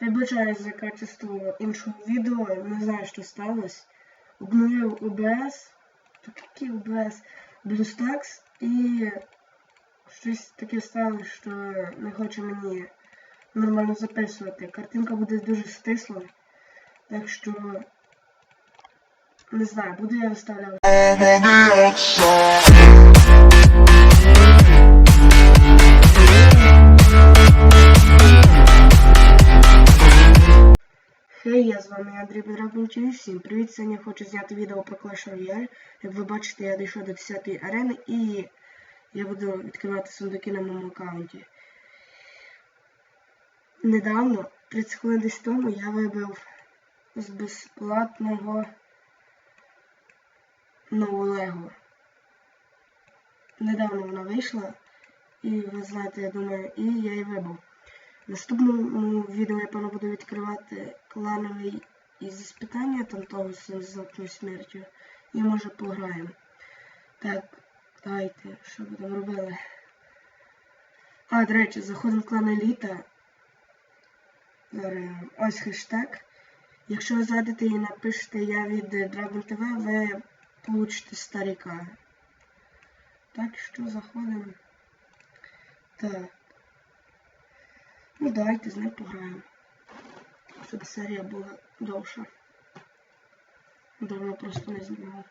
Вибачаюсь за качество іншого відео, не знаю, що сталося. Обновив OBS. Так який OBS? BlueStacks і щось таке сталося, що не хоче мені нормально записувати. Картинка буде дуже стислою. Так що не знаю, буду я виставляти. Вами Андрій Бедрабінчий. Всім привіт! Сьогодні хочу зняти відео про Clash Royale. Як ви бачите, я дійшов до 10-ї арени і я буду відкривати сундуки на моєму аккаунті. Недавно, 30 хвилин десь тому, я вибив з безплатного нову Лего. Недавно вона вийшла, і ви знаєте, я думаю, і я її вибив. Наступному відео я певно буду відкривати клановий із іспитання там того з золотою смертю. І може пограємо. Так, давайте, що будемо робили. А, до речі, заходимо в клан еліта. Ось хештег. Якщо ви зайдете і напишете я від Dragon TV, ви получите старіка. Так що заходимо. Так. Ну давайте з ним пограємо. Щоб серія була довша. Давно просто не знімав.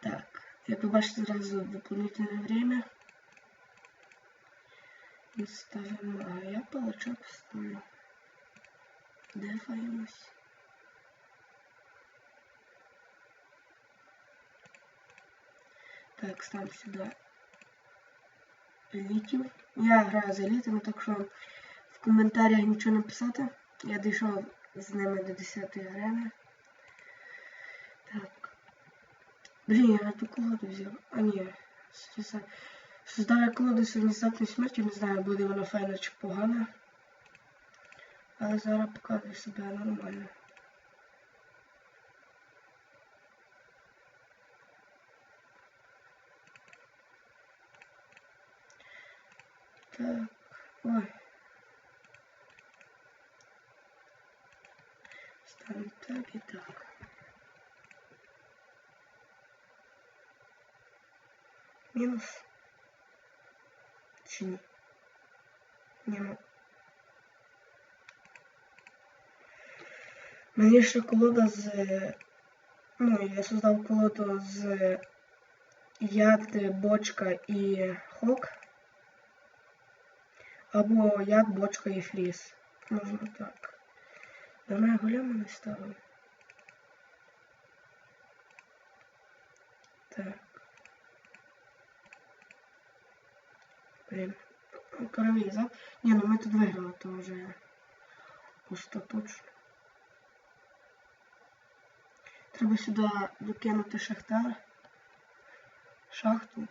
Так, як ви бачите, зразу дополнительне время. І ставимо, а я палачок вставлю. Дефаємось. Так, ставим сюди елітів. Я граю з елітами, так що в коментарях нічого написати. Я дійшов з ними до 10 арени. Так. Блін, я ту колоду взяв. А ні. Создав я колоду з внезапної смерті, не знаю, буде вона файна чи погана. Але зараз показую себе нормально. Так, ой. Ставим так и так. Мінус. Чи ні? Ні, ну. Мені ще колода з... Ну, я создав колоду з яд, бочка і хок. Або як бочка і фріз. Можна так. Давно я голема не ставив. Так. Блін. Коровий зад. Ні, ну ми тут виграли, то вже остаточно. Треба сюди докинути шахтар. Шахту.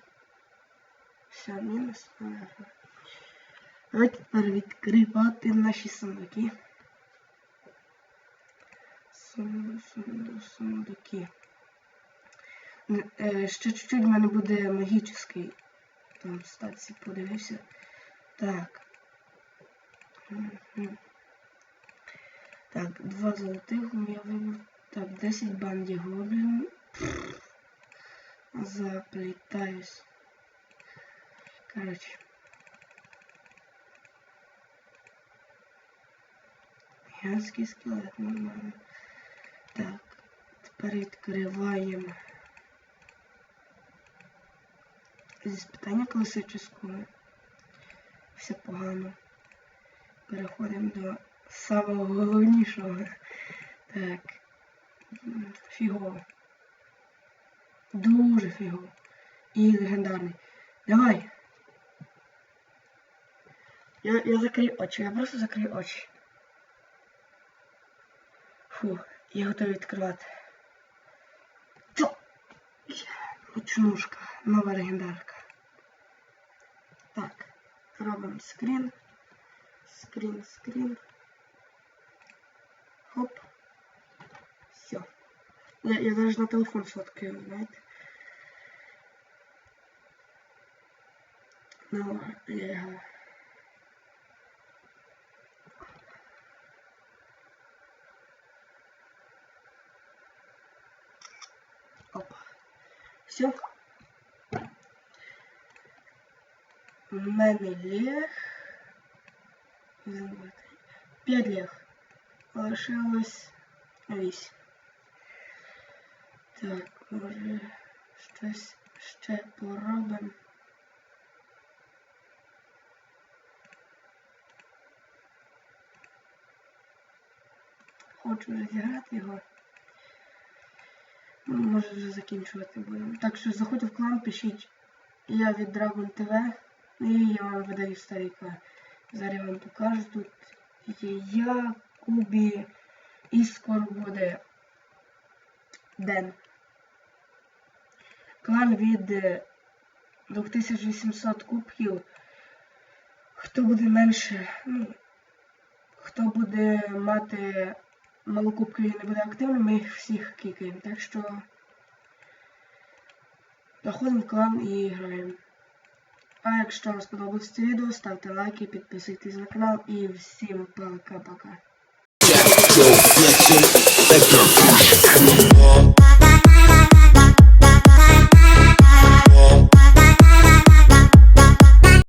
Все, мінус, наверное. Давайте тепер відкривати наші сундуки. Сунду, сунду, сундуки. Е, Ще чуть-чуть в мене буде магічний. Там статці подивився. Так. Так, два золотих я вибив. Так, 10 банді гоблін. Заплітаюсь. Короче. Гігантський скелет, нормально. Так, тепер відкриваємо зі спитання класичного. Все погано. Переходимо до самого головнішого. Так. Фігово. Дуже фігово. І легендарний. Давай. Я, я закрию очі, я просто закрию очі. Фу, я готовий відкривати. Цо! Гучнушка, нова легендарка. Так, робимо скрін. Скрін, скрін. Хоп. Все. Я, я даже на телефон сфоткаю, знаєте. Нова лего. Все. У мене лег. П'ять лег. Лишилось вісім. Так, може щось ще поробимо. Хочу вже зіграти його. Ну, може вже закінчувати будемо. Так що заходьте в клан, пишіть. Я від Dragon TV і я вам видаю старіка. Зараз я вам покажу. Тут є я, Кубі і скоро буде Ден. Клан від е, 2800 кубків. Хто буде менше, ну, хто буде мати мало кубків і не буде активним, ми їх всіх кікаємо. Так що заходимо в клан і граємо. А якщо вам сподобалось це відео, ставте лайки, підписуйтесь на канал і всім пока-пока.